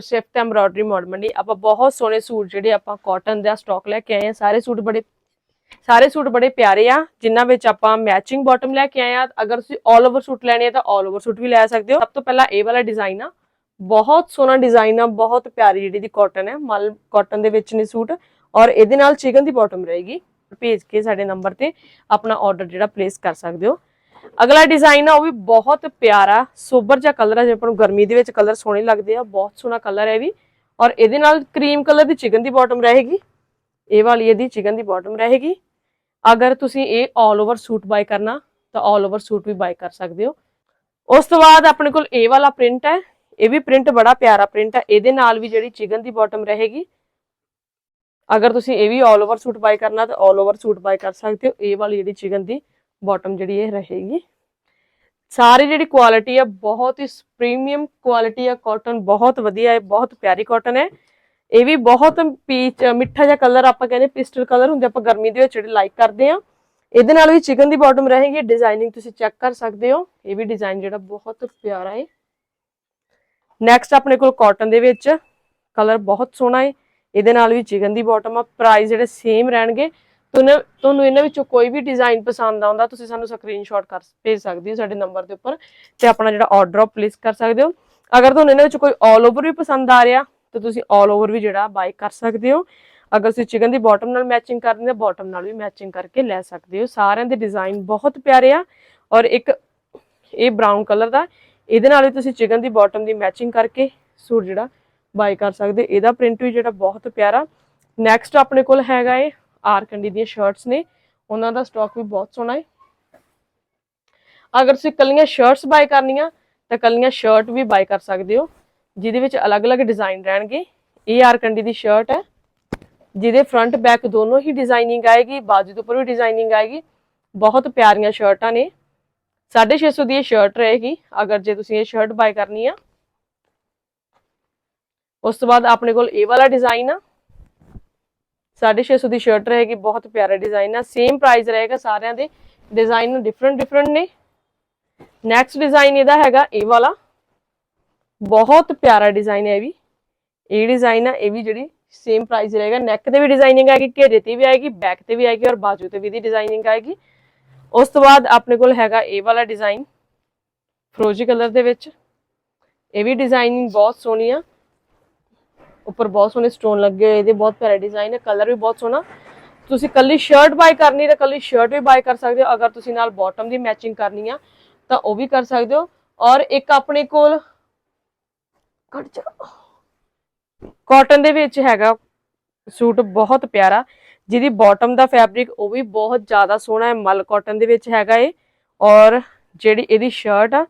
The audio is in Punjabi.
Shift embroidery mode. ਆਪਾਂ ਬਹੁਤ ਸੋਹਣੇ ਸੂਟ ਜਿਹੜੇ ਆਪਾਂ ਕਾਟਨ ਦਾ ਸਟਾਕ ਲੈ ਕੇ ਆਏ ਆ। ਸਾਰੇ ਸੂਟ ਬੜੇ ਸਾਰੇ ਸੂਟ ਬੜੇ ਪਿਆਰੇ ਆ, ਜਿਨ੍ਹਾਂ ਵਿੱਚ ਆਪਾਂ ਮੈਚਿੰਗ ਬਾਟਮ ਲੈ ਕੇ ਆਏ ਆ। ਅਗਰ ਤੁਸੀਂ 올 ਓਵਰ ਸੂਟ ਲੈਣੇ ਆ ਤਾਂ 올 ਓਵਰ ਸੂਟ ਵੀ ਲੈ ਸਕਦੇ ਹੋ। ਸਭ ਤੋਂ ਪਹਿਲਾਂ ਇਹ ਵਾਲਾ ਡਿਜ਼ਾਈਨ ਆ। ਬਹੁਤ ਸੋਹਣਾ ਡਿਜ਼ਾਈਨ ਆ, ਬਹੁਤ ਪਿਆਰੀ ਜਿਹੜੀ ਦੀ ਕਾਟਨ ਹੈ ਮਲ ਕਾਟਨ ਦੇ ਵਿੱਚ ਨੇ ਸੂਟ। ਔਰ ਇਹਦੇ ਨਾਲ ਚਿਕਨ ਦੀ ਬਾਟਮ ਰਹੇਗੀ। ਭੇਜ ਕੇ ਸਾਡੇ ਨੰਬਰ ਤੇ ਆਪਣਾ ਆਰਡਰ ਜਿਹੜਾ ਪਲੇਸ ਕਰ ਸਕਦੇ ਹੋ। ਅਗਲਾ ਡਿਜ਼ਾਈਨ ਆ ਉਹ ਵੀ ਬਹੁਤ ਪਿਆਰਾ ਸੋਬਰ ਜਿਹਾ ਕਲਰ ਹੈ ਜੇ ਆਪਾਂ ਨੂੰ ਗਰਮੀ ਦੇ ਵਿੱਚ ਕਲਰ ਸੋਹਣੇ ਲੱਗਦੇ ਆ ਬਹੁਤ ਸੋਹਣਾ ਕਲਰ ਹੈ ਇਹ ਵੀ ਔਰ ਇਹਦੇ ਨਾਲ ਕਰੀਮ ਕਲਰ ਦੀ ਚਿਕਨ ਦੀ ਬਾਟਮ ਰਹੇਗੀ ਇਹ ਵਾਲੀ ਇਹਦੀ ਚਿਕਨ ਦੀ ਬਾਟਮ ਰਹੇਗੀ ਅਗਰ ਤੁਸੀਂ ਇਹ 올 ਓਵਰ ਸੂਟ ਬਾਈ ਕਰਨਾ ਤਾਂ 올 ਓਵਰ ਸੂਟ ਵੀ ਬਾਈ ਕਰ ਸਕਦੇ ਹੋ ਉਸ ਤੋਂ ਬਾਅਦ ਆਪਣੇ ਕੋਲ ਇਹ ਵਾਲਾ ਪ੍ਰਿੰਟ ਹੈ ਇਹ ਵੀ ਪ੍ਰਿੰਟ ਬੜਾ ਪਿਆਰਾ ਪ੍ਰਿੰਟ ਹੈ ਇਹਦੇ ਨਾਲ ਵੀ ਜਿਹੜੀ ਚਿਕਨ ਦੀ ਬਾਟਮ ਰਹੇਗੀ ਅਗਰ ਤੁਸੀਂ ਇਹ ਵੀ 올 ਓਵਰ ਸੂਟ ਬਾਈ ਕਰਨਾ ਤਾਂ 올 ਓਵਰ ਸੂਟ ਬਾਈ ਕਰ ਸਕਦੇ ਹੋ ਇਹ ਵਾਲੀ ਜਿਹੜੀ ਚਿਕਨ ਦੀ ਬਾਟਮ ਜਿਹੜੀ ਇਹ ਰਹੇਗੀ। ਸਾਰੀ ਜਿਹੜੀ ਕੁਆਲਿਟੀ ਆ, ਬਹੁਤ ਹੀ ਪ੍ਰੀਮੀਅਮ ਕੁਆਲਿਟੀ ਆ ਕਾਟਨ ਬਹੁਤ ਵਧੀਆ ਹੈ, ਬਹੁਤ ਪਿਆਰੀ ਕਾਟਨ ਹੈ। ਇਹ ਵੀ ਬਹੁਤ ਪੀਚ ਮਿੱਠਾ ਜਿਹਾ ਕਲਰ ਆਪਾਂ ਕਹਿੰਦੇ ਪਿਸਟਲ ਕਲਰ ਹੁੰਦੇ ਆਪਾਂ ਗਰਮੀ ਦੇ ਵਿੱਚ ਜਿਹੜੇ ਲਾਈਕ ਕਰਦੇ ਆ ਇਹਦੇ ਨਾਲ ਵੀ ਚਿਕਨ ਦੀ ਬਾਟਮ ਰਹੇਗੀ ਡਿਜ਼ਾਈਨਿੰਗ ਤੁਸੀਂ ਚੈੱਕ ਕਰ ਸਕਦੇ ਹੋ। ਇਹ ਵੀ ਡਿਜ਼ਾਈਨ ਜਿਹੜਾ ਬਹੁਤ ਪਿਆਰਾ ਹੈ। ਨੈਕਸਟ ਆਪਣੇ ਕੋਲ ਕਾਟਨ ਦੇ ਵਿੱਚ ਕਲਰ ਬਹੁਤ ਸੋਹਣਾ ਹੈ। ਇਹਦੇ ਨਾਲ ਵੀ ਚਿਕਨ ਦੀ ਬਾਟਮ ਆ ਪ੍ਰਾਈਸ ਜਿਹੜੇ ਸੇਮ ਰਹਿਣਗੇ। ਤੁਹਾਨੂੰ ਤੁਹਾਨੂੰ ਇਹਨਾਂ ਵਿੱਚੋਂ ਕੋਈ ਵੀ ਡਿਜ਼ਾਈਨ ਪਸੰਦ ਆਉਂਦਾ, ਤੁਸੀਂ ਸਾਨੂੰ ਸਕਰੀਨਸ਼ਾਟ ਕਰ ਭੇਜ ਸਕਦੇ ਹੋ ਸਾਡੇ ਨੰਬਰ ਦੇ ਉੱਪਰ ਤੇ ਆਪਣਾ ਜਿਹੜਾ ਆਰਡਰ ਪਲੇਸ ਕਰ ਸਕਦੇ ਹੋ। ਅਗਰ ਤੁਹਾਨੂੰ ਇਹਨਾਂ ਵਿੱਚ ਕੋਈ 올 ਓਵਰ ਵੀ ਪਸੰਦ ਆ ਰਿਹਾ, ਤਾਂ ਤੁਸੀਂ 올 ਓਵਰ ਵੀ ਜਿਹੜਾ ਬਾਈ ਕਰ ਸਕਦੇ ਹੋ। ਅਗਰ ਤੁਸੀਂ ਚਿਕਨ ਦੀ ਬਾਟਮ ਨਾਲ ਮੈਚਿੰਗ ਕਰਨੀ ਹੈ ਬਾਟਮ ਨਾਲ ਵੀ ਮੈਚਿੰਗ ਕਰਕੇ ਲੈ ਸਕਦੇ ਹੋ। ਸਾਰਿਆਂ ਦੇ ਡਿਜ਼ਾਈਨ ਬਹੁਤ ਪਿਆਰੇ ਆ ਔਰ ਇੱਕ ਇਹ ਬ੍ਰਾਊਨ ਕਲਰ ਦਾ, ਇਹਦੇ ਨਾਲ ਵੀ ਤੁਸੀਂ ਚਿਕਨ ਦੀ ਬਾਟਮ ਦੀ ਮੈਚਿੰਗ ਕਰਕੇ ਸੂਟ ਜਿਹੜਾ ਬਾਈ ਕਰ ਸਕਦੇ ਇਹਦਾ ਪ੍ਰਿੰਟ ਵੀ ਜਿਹੜਾ ਬਹੁਤ ਪਿਆਰਾ। ਨੈਕਸਟ ਆਪਣੇ ਕੋਲ ਹੈਗਾ ਏ ਆਰਕੰਡੀ ਦੀਆਂ ਸ਼ਰਟਸ ਨੇ, ਉਹਨਾਂ ਦਾ ਸਟਾਕ ਵੀ ਬਹੁਤ ਸੋਹਣਾ ਹੈ। ਅਗਰ ਤੁਸੀਂ ਕੱਲੀਆਂ ਸ਼ਰਟਸ ਬਾਈ ਕਰਨੀਆਂ, ਤਾਂ ਕੱਲੀਆਂ ਸ਼ਰਟ ਵੀ ਬਾਈ ਕਰ ਸਕਦੇ ਹੋ, ਜਿਹਦੇ ਵਿੱਚ ਅਲੱਗ-ਅਲੱਗ ਡਿਜ਼ਾਈਨ ਰਹਿਣਗੇ। ਇਹ ਆਰਕੰਡੀ ਦੀ ਸ਼ਰਟ ਹੈ, ਜਿਹਦੇ ਫਰੰਟ ਬੈਕ ਦੋਨੋਂ ਹੀ ਡਿਜ਼ਾਈਨਿੰਗ ਆਏਗੀ, ਬਾਜੂ ਦੇ ਉੱਪਰ ਵੀ ਡਿਜ਼ਾਈਨਿੰਗ ਆਏਗੀ। ਬਹੁਤ ਪਿਆਰੀਆਂ ਸ਼ਰਟਾਂ ਨੇ। 650 ਦੀ ਇਹ ਸ਼ਰਟ ਰਹੇਗੀ, ਅਗਰ ਜੇ ਤੁਸੀਂ ਇਹ ਸ਼ਰਟ ਬਾਈ ਕਰਨੀ ਆ। ਉਸ ਤੋਂ ਬਾਅਦ ਆਪਣੇ ਕੋਲ ਇਹ ਵਾਲਾ ਡਿਜ਼ਾਈਨ ਆ। 650 ਦੀ ਸ਼ਰਟ ਰਹੇਗੀ, ਬਹੁਤ ਪਿਆਰਾ ਡਿਜ਼ਾਈਨ ਆ। ਸੇਮ ਪ੍ਰਾਈਸ ਰਹੇਗਾ ਸਾਰਿਆਂ ਦੇ। ਡਿਜ਼ਾਈਨ ਡਿਫਰੈਂਟ ਡਿਫਰੈਂਟ ਨੇ। ਨੈਕਸਟ ਡਿਜ਼ਾਈਨ ਇਹਦਾ ਹੈਗਾ, ਇਹ ਵਾਲਾ। ਬਹੁਤ ਪਿਆਰਾ ਡਿਜ਼ਾਈਨ ਹੈ ਇਹ ਵੀ। ਇਹ ਡਿਜ਼ਾਈਨ ਆ, ਇਹ ਵੀ ਜਿਹੜੀ ਸੇਮ ਪ੍ਰਾਈਸ ਰਹੇਗਾ। ਨੈਕ ਤੇ ਵੀ ਡਿਜ਼ਾਈਨਿੰਗ ਆਏਗੀ, ਘੇਰੇ ਤੇ ਵੀ ਆਏਗੀ ਬੈਕ ਤੇ ਵੀ ਆਏਗੀ ਔਰ ਬਾਜੂ ਤੇ ਵੀ ਦੀ ਡਿਜ਼ਾਈਨਿੰਗ ਆਏਗੀ। ਉਸ ਤੋਂ ਬਾਅਦ ਆਪਣੇ ਕੋਲ ਹੈਗਾ ਇਹ ਵਾਲਾ ਡਿਜ਼ਾਈਨ ਫਰੋਜੀ ਕਲਰ ਦੇ ਵਿੱਚ। ਇਹ ਵੀ ਡਿਜ਼ਾਈਨਿੰਗ ਬਹੁਤ ਸੋਹਣੀ ਆ। ਉੱਪਰ ਬਹੁਤ ਸੋਹਣੇ ਸਟੋਨ ਲੱਗੇ ਹੋਏ, ਇਹਦੇ ਬਹੁਤ ਪਿਆਰਾ ਡਿਜ਼ਾਈਨ ਹੈ ਕਲਰ ਵੀ ਬਹੁਤ ਸੋਹਣਾ। ਤੁਸੀਂ ਕੱਲੀ ਸ਼ਰਟ ਬਾਈ ਕਰਨੀ ਤਾਂ ਕੱਲੀ ਸ਼ਰਟ ਵੀ ਬਾਈ ਕਰ ਸਕਦੇ ਹੋ, ਅਗਰ ਤੁਸੀਂ ਨਾਲ ਬਾਟਮ ਦੀ ਮੈਚਿੰਗ ਕਰਨੀ ਆ, ਤਾਂ ਉਹ ਵੀ ਕਰ ਸਕਦੇ ਹੋ। ਔਰ ਇੱਕ ਆਪਣੇ ਕੋਲ ਕੱਟ ਜਾ। ਕਾਟਨ ਦੇ ਵਿੱਚ ਹੈਗਾ ਸੂਟ ਬਹੁਤ ਪਿਆਰਾ, ਜਿਹਦੀ ਬਾਟਮ ਦਾ ਫੈਬਰਿਕ ਉਹ ਵੀ ਬਹੁਤ ਜ਼ਿਆਦਾ ਸੋਹਣਾ ਹੈ, ਮਲ ਕਾਟਨ ਦੇ ਵਿੱਚ ਹੈਗਾ ਏ ਔਰ ਜਿਹੜੀ ਇਹਦੀ ਸ਼ਰਟ ਆ